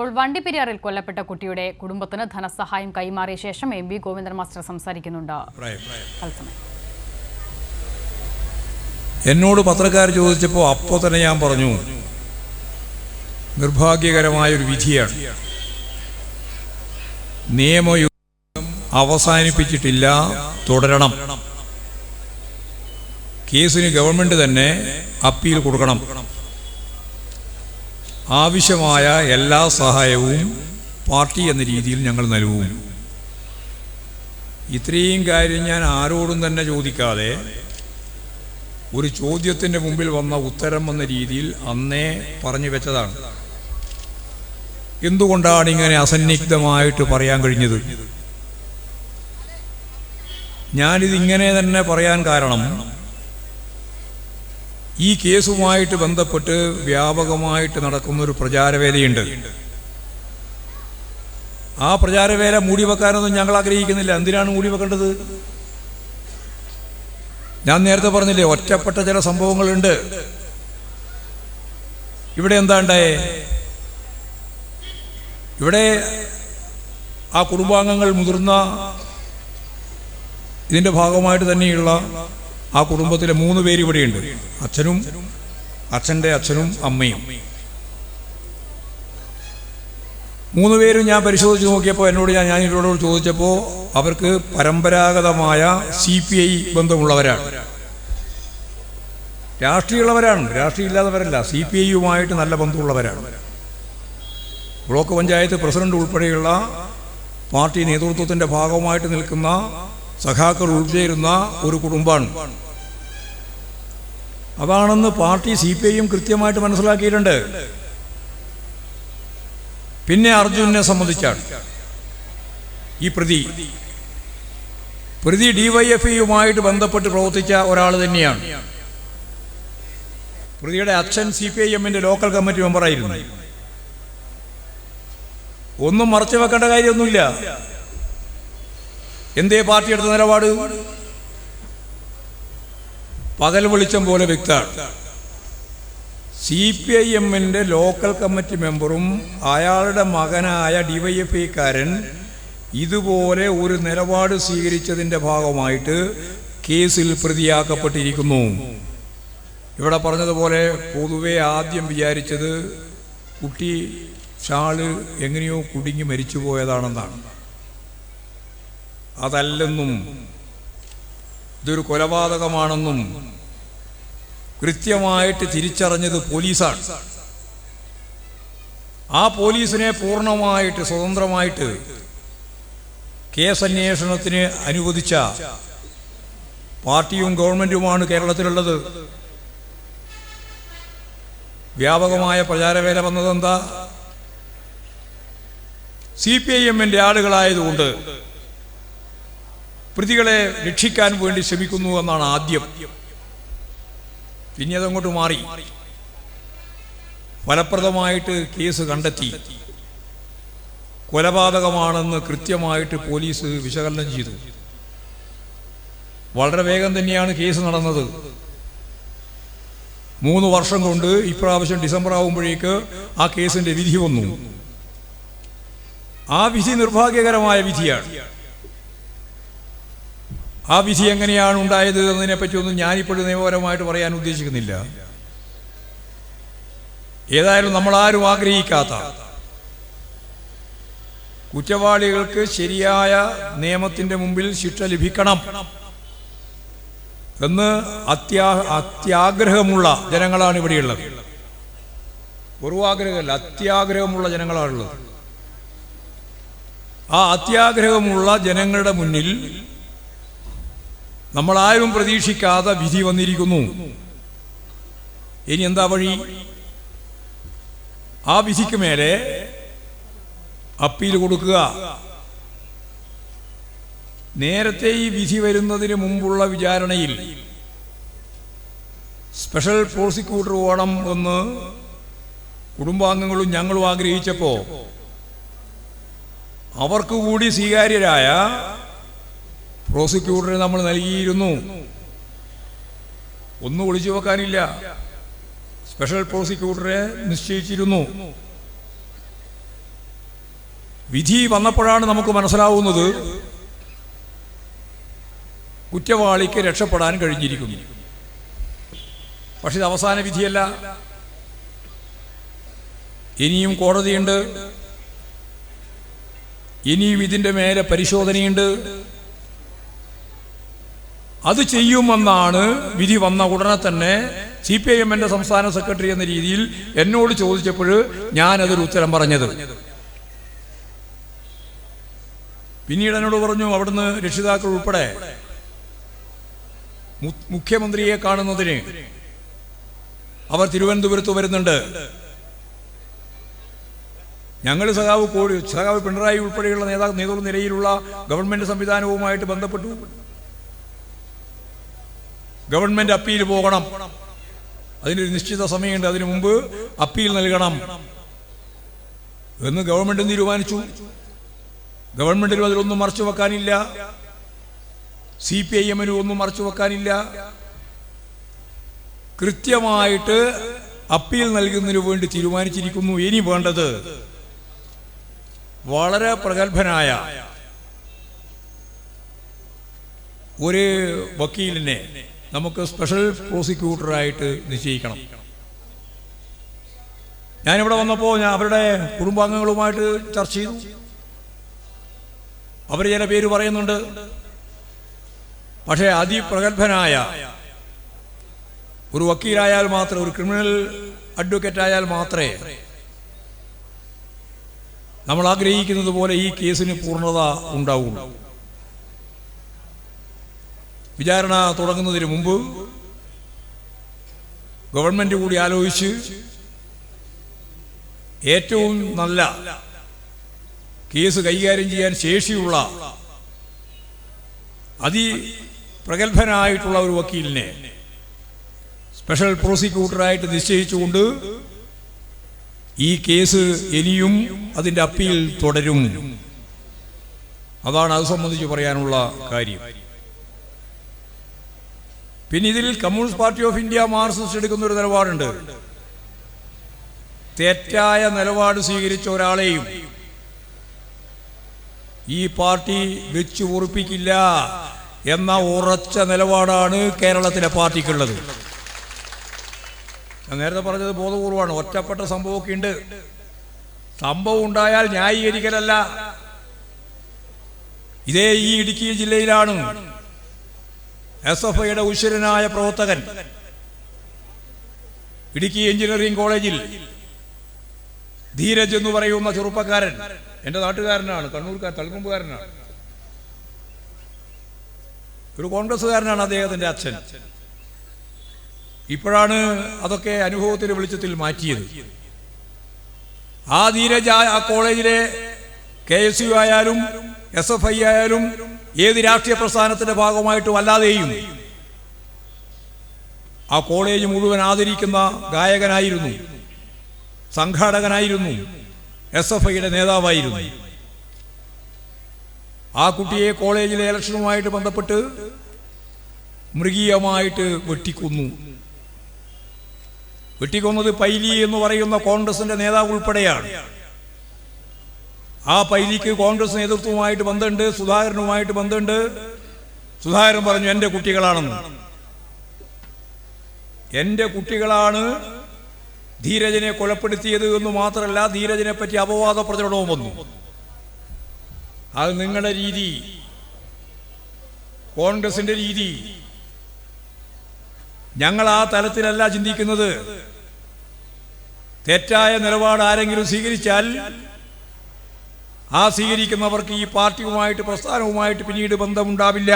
ഇപ്പോൾ വണ്ടിപ്പെരിയാറിൽ കൊല്ലപ്പെട്ട കുട്ടിയുടെ കുടുംബത്തിന് ധനസഹായം കൈമാറിയ ശേഷം എം വി ഗോവിന്ദൻ മാസ്റ്റർ സംസാരിക്കുന്നുണ്ട്. എന്നോട് പത്രക്കാർ ചോദിച്ചപ്പോൾ അപ്പോൾ തന്നെ ഞാൻ പറഞ്ഞു നിർഭാഗ്യകരമായ ഒരു വിധിയാണ്. നിയമയുദ്ധം അവസാനിപ്പിച്ചിട്ടില്ല തുടരണം. കേസിന് ഗവൺമെന്റ് തന്നെ അപ്പീൽ കൊടുക്കണം. ആവശ്യമായ എല്ലാ സഹായവും പാർട്ടി എന്ന രീതിയിൽ ഞങ്ങൾ നൽകും. ഇത്രയും കാര്യം ഞാൻ ആരോടും തന്നെ ചോദിക്കാതെ ഒരു ചോദ്യത്തിന്റെ മുമ്പിൽ വന്ന ഉത്തരം എന്ന രീതിയിൽ അന്നേ പറഞ്ഞു വെച്ചതാണ്. എന്തുകൊണ്ടാണ് ഇങ്ങനെ അസന്നിഗ്ധമായിട്ട് പറയാൻ കഴിഞ്ഞത്? ഞാനിതിങ്ങനെ തന്നെ പറയാൻ കാരണം ഈ കേസുമായിട്ട് ബന്ധപ്പെട്ട് വ്യാപകമായിട്ട് നടക്കുന്ന ഒരു പ്രചാരവേലയുണ്ട്. ആ പ്രചാരവേല മൂടി വെക്കാനൊന്നും ഞങ്ങൾ ആഗ്രഹിക്കുന്നില്ല. എന്തിനാണ് മൂടി വെക്കേണ്ടത്? ഞാൻ നേരത്തെ പറഞ്ഞില്ലേ ഒറ്റപ്പെട്ട ചില സംഭവങ്ങളുണ്ട്. ഇവിടെ എന്താ ഉണ്ടായേ ഇവിടെ ആ കുടുംബാംഗങ്ങൾ മുതിർന്ന ഇതിന്റെ ഭാഗമായിട്ട് തന്നെയുള്ള ആ കുടുംബത്തിലെ മൂന്ന് പേര് ഇവിടെയുണ്ട്. അച്ഛനും അച്ഛന്റെ അച്ഛനും അമ്മയും. മൂന്ന് പേരും ഞാൻ പരിശോധിച്ച് നോക്കിയപ്പോൾ എന്നോട് ഞാൻ ഞാൻ ഇവരോട് ചോദിച്ചപ്പോൾ അവർക്ക് പരമ്പരാഗതമായ സി പി ഐ ബന്ധമുള്ളവരാണ്. രാഷ്ട്രീയമുള്ളവരാണ്. രാഷ്ട്രീയം ഇല്ലാത്തവരല്ല സി പി ഐയുമായിട്ട് നല്ല ബന്ധമുള്ളവരാണ്. ബ്ലോക്ക് പഞ്ചായത്ത് പ്രസിഡന്റ് ഉൾപ്പെടെയുള്ള പാർട്ടി നേതൃത്വത്തിന്റെ ഭാഗമായിട്ട് നിൽക്കുന്ന സഖാക്കൾ ഉൾച്ചേരുന്ന ഒരു കുടുംബമാണ്. അതാണെന്ന് പാർട്ടി സി പി ഐയും കൃത്യമായിട്ട് മനസ്സിലാക്കിയിട്ടുണ്ട്. പിന്നെ അർജുനെ സംബന്ധിച്ചാണ്. ഈ പ്രതി. പ്രതി ഡിവൈഎഫ്ഐയുമായിട്ട് ബന്ധപ്പെട്ട് പ്രവർത്തിച്ച ഒരാൾ തന്നെയാണ്. പ്രതിയുടെ അച്ഛൻ സി പി ഐ എമ്മിന്റെ ലോക്കൽ കമ്മിറ്റി മെമ്പറായിരുന്നു. ഒന്നും മറച്ചു വെക്കേണ്ട കാര്യമൊന്നുമില്ല. എന്തേ പാർട്ടി എടുത്ത നിലപാട്? പകൽ വെളിച്ചം പോലെ വ്യക്തമാണ്. സി പി ഐ എമ്മിന്റെ ലോക്കൽ കമ്മിറ്റി മെമ്പറും അയാളുടെ മകനായ ഡിവൈഎഫ് ഐക്കാരൻ ഇതുപോലെ ഒരു നിലപാട് സ്വീകരിച്ചതിന്റെ ഭാഗമായിട്ട് കേസിൽ പ്രതിയാക്കപ്പെട്ടിരിക്കുന്നു. ഇവിടെ പറഞ്ഞതുപോലെ പൊതുവെ ആദ്യം വിചാരിച്ചത് കുട്ടി ഷാൾ എങ്ങനെയോ കുടുങ്ങി മരിച്ചു പോയതാണെന്നാണ് അതല്ലെന്നും ഇതൊരു കൊലപാതകമാണെന്നും കൃത്യമായിട്ട് തിരിച്ചറിഞ്ഞത് പോലീസാണ്. ആ പോലീസിനെ പൂർണമായിട്ട് സ്വതന്ത്രമായിട്ട് കേസന്വേഷണത്തിന് അനുവദിച്ച പാർട്ടിയും ഗവൺമെന്റുമാണ് കേരളത്തിലുള്ളത്. വ്യാപകമായ പ്രചാരവേല വന്നതെന്താ? സി പി ഐ എമ്മിന്റെ ആളുകളായതുകൊണ്ട് പ്രതികളെ രക്ഷിക്കാൻ വേണ്ടി ശ്രമിക്കുന്നു എന്നാണ് ആദ്യം. പിന്നെ അതങ്ങോട്ട് മാറി. ഫലപ്രദമായിട്ട് കേസ് കണ്ടെത്തി. കൊലപാതകമാണെന്ന് കൃത്യമായിട്ട് പോലീസ് വിശകലനം ചെയ്തു. വളരെ വേഗം തന്നെയാണ് കേസ് നടന്നത്. മൂന്ന് വർഷം കൊണ്ട് ഇപ്രാവശ്യം ഡിസംബർ ആകുമ്പോഴേക്ക് ആ കേസിന്റെ വിധി വന്നു. ആ വിധി നിർഭാഗ്യകരമായ വിധിയാണ്. ആ വിധി എങ്ങനെയാണ് ഉണ്ടായത് എന്നതിനെ പറ്റിയൊന്നും ഞാനിപ്പോഴും നിയമപരമായിട്ട് പറയാൻ ഉദ്ദേശിക്കുന്നില്ല. ഏതായാലും നമ്മളാരും ആഗ്രഹിക്കാത്ത കുറ്റവാളികൾക്ക് ശരിയായ നിയമത്തിന്റെ മുമ്പിൽ ശിക്ഷ ലഭിക്കണം എന്ന് അത്യാ അത്യാഗ്രഹമുള്ള ജനങ്ങളാണ് ഇവിടെയുള്ളത്. പൂർവാഗ്രഹമല്ല അത്യാഗ്രഹമുള്ള ജനങ്ങളാണുള്ളത്. ആ അത്യാഗ്രഹമുള്ള ജനങ്ങളുടെ മുന്നിൽ നമ്മളാരും പ്രതീക്ഷിക്കാതെ വിധി വന്നിരിക്കുന്നു. ഇനി എന്താ വഴി? ആ വിധിക്ക് മേലെ അപ്പീൽ കൊടുക്കുക. നേരത്തെ ഈ വിധി വരുന്നതിന് മുമ്പുള്ള വിചാരണയിൽ സ്പെഷ്യൽ പ്രോസിക്യൂട്ടർ വേണം എന്ന് കുടുംബാംഗങ്ങളും ഞങ്ങളും ആഗ്രഹിച്ചപ്പോൾ അവർക്ക് കൂടി സ്വീകാര്യരായ പ്രോസിക്യൂട്ടറെ നമ്മൾ നൽകിയിരുന്നു. ഒന്നും ഒളിച്ചു വെക്കാനില്ല. സ്പെഷ്യൽ പ്രോസിക്യൂട്ടറെ നിശ്ചയിച്ചിരുന്നു. വിധി വന്നപ്പോഴാണ് നമുക്ക് മനസ്സിലാവുന്നത് കുറ്റവാളിക്ക് രക്ഷപ്പെടാൻ കഴിഞ്ഞിരിക്കുന്നു. പക്ഷെ ഇത് അവസാന വിധിയല്ല. ഇനിയും കോടതിയുണ്ട്. ഇനിയും ഇതിന്റെ മേലെ പരിശോധനയുണ്ട്. അത് ചെയ്യുമെന്നാണ് വിധി വന്ന ഉടനെ തന്നെ സി പി ഐ എമ്മിന്റെ സംസ്ഥാന സെക്രട്ടറി എന്ന രീതിയിൽ എന്നോട് ചോദിച്ചപ്പോൾ ഞാനതൊരു ഉത്തരം പറഞ്ഞത്. പിന്നീട് എന്നോട് പറഞ്ഞു അവിടുന്ന് രക്ഷിതാക്കൾ ഉൾപ്പെടെ മുഖ്യമന്ത്രിയെ കാണുന്നതിന് അവർ തിരുവനന്തപുരത്ത് വരുന്നുണ്ട്. ഞങ്ങൾ സഖാവ് കോഴി സഖാവ് പിണറായി ഉൾപ്പെടെയുള്ള നേതാ നേതൃ നിലയിലുള്ള ഗവൺമെന്റ് സംവിധാനവുമായിട്ട് ബന്ധപ്പെട്ടു. ഗവൺമെന്റ് അപ്പീൽ പോകണം. അതിനൊരു നിശ്ചിത സമയമുണ്ട്. അതിനു മുമ്പ് അപ്പീൽ നൽകണം. എന്ന് ഗവൺമെന്റ് തീരുമാനിച്ചു. ഗവൺമെന്റിനും അതിലൊന്നും മറച്ചു വെക്കാനില്ല. സി പി ഐ എമ്മിനും ഒന്നും മറച്ചു വെക്കാനില്ല. കൃത്യമായിട്ട് അപ്പീൽ നൽകുന്നതിന് വേണ്ടി തീരുമാനിച്ചിരിക്കുന്നു. ഇനി വേണ്ടത് വളരെ പ്രഗത്ഭനായ ഒരു വക്കീലിനെ നമുക്ക് സ്പെഷ്യൽ പ്രോസിക്യൂട്ടറായിട്ട് നിശ്ചയിക്കണം. ഞാനിവിടെ വന്നപ്പോൾ ഞാൻ അവരുടെ കുടുംബാംഗങ്ങളുമായിട്ട് ചർച്ച ചെയ്തു. അവർ ചില പേര് പറയുന്നുണ്ട്. പക്ഷേ അതിപ്രഗത്ഭനായ ഒരു വക്കീലായാൽ മാത്രം ഒരു ക്രിമിനൽ അഡ്വക്കേറ്റ് ആയാൽ മാത്രമേ നമ്മൾ ആഗ്രഹിക്കുന്നത് പോലെ ഈ കേസിന് പൂർണത ഉണ്ടാവുള്ളൂ. വിചാരണ തുടങ്ങുന്നതിന് മുമ്പ് ഗവൺമെന്റ് കൂടി ആലോചിച്ച് ഏറ്റവും നല്ല കേസ് കൈകാര്യം ചെയ്യാൻ ശേഷിയുള്ള അതിപ്രഗത്ഭനായിട്ടുള്ള ഒരു വക്കീലിനെ സ്പെഷ്യൽ പ്രോസിക്യൂട്ടറായിട്ട് നിശ്ചയിച്ചുകൊണ്ട് ഈ കേസ് ഇനിയും അതിന്റെ അപ്പീൽ തുടരും. അതാണ് അത് സംബന്ധിച്ച് പറയാനുള്ള കാര്യം. പിന്നെ ഇതിൽ communist party of India Marxist എടുക്കുന്ന ഒരു നിലപാടുണ്ട്. തെറ്റായ നിലപാട് സ്വീകരിച്ച ഒരാളെയും ഈ പാർട്ടി വെച്ചു ഉറപ്പിക്കില്ല എന്ന ഉറച്ച നിലപാടാണ് കേരളത്തിലെ പാർട്ടിക്കുള്ളത്. ഞാൻ നേരത്തെ പറഞ്ഞത് ബോധപൂർവമാണ്. ഒറ്റപ്പെട്ട സംഭവമൊക്കെ ഉണ്ട്. സംഭവം ഉണ്ടായാൽ ന്യായീകരിക്കലല്ല. ഇതേ ഈ ഇടുക്കി ജില്ലയിലാണ് എസ് എഫ് ഐയുടെ ഉശ്വരനായ പ്രവർത്തകൻ ഇടുക്കി എഞ്ചിനീയറിംഗ് കോളേജിൽ ധീരജ് എന്ന് പറയുന്ന ചെറുപ്പക്കാരൻ എന്റെ നാട്ടുകാരനാണ് കണ്ണൂർക്കാർ തളിക്കുമ്പുകാരനാണ് ഒരു കോൺഗ്രസ്സുകാരനാണ് അദ്ദേഹത്തിന്റെ അച്ഛൻ. ഇപ്പോഴാണ് അതൊക്കെ അനുഭവത്തിന്റെ വെളിച്ചത്തിൽ മാറ്റിയത്. ആ ധീരജ് ആ- കോളേജിലെ കെ എസ് യു ആയാലും എസ് എഫ് ഐ ആയാലും ഏത് രാഷ്ട്രീയ പ്രസ്ഥാനത്തിന്റെ ഭാഗമായിട്ടും അല്ലാതെയും ആ കോളേജ് മുഴുവൻ ആദരിക്കുന്ന ഗായകനായിരുന്നു സംഘാടകനായിരുന്നു എസ് എഫ് ഐയുടെ നേതാവായിരുന്നു. ആ കുട്ടിയെ കോളേജിലെ ഇലക്ഷനുമായിട്ട് ബന്ധപ്പെട്ട് മൃഗീയമായിട്ട് വെട്ടിക്കൊന്നു. വെട്ടിക്കൊന്നത് പൈലി എന്ന് പറയുന്ന കോൺഗ്രസിന്റെ നേതാവ് ഉൾപ്പെടെയാണ്. ആ പൈലിക്ക് കോൺഗ്രസ് നേതൃത്വവുമായിട്ട് ബന്ധമുണ്ട് സുധാകരനുമായിട്ട് ബന്ധമുണ്ട്. സുധാകരൻ പറഞ്ഞു എന്റെ കുട്ടികളാണെന്ന്. എന്റെ കുട്ടികളാണ് ധീരജനെ കൊലപ്പെടുത്തിയത് എന്ന് മാത്രമല്ല ധീരജനെ പറ്റി അപവാദ പ്രചരണവും വന്നു. അത് നിങ്ങളുടെ രീതി. കോൺഗ്രസിന്റെ രീതി. ഞങ്ങൾ ആ തലത്തിലല്ല ചിന്തിക്കുന്നത്. തെറ്റായ നിലപാട് ആരെങ്കിലും സ്വീകരിച്ചാൽ ആ സ്വീകരിക്കുന്നവർക്ക് ഈ പാർട്ടിയുമായിട്ട് പ്രസ്ഥാനവുമായിട്ട് പിന്നീട് ബന്ധമുണ്ടാവില്ല.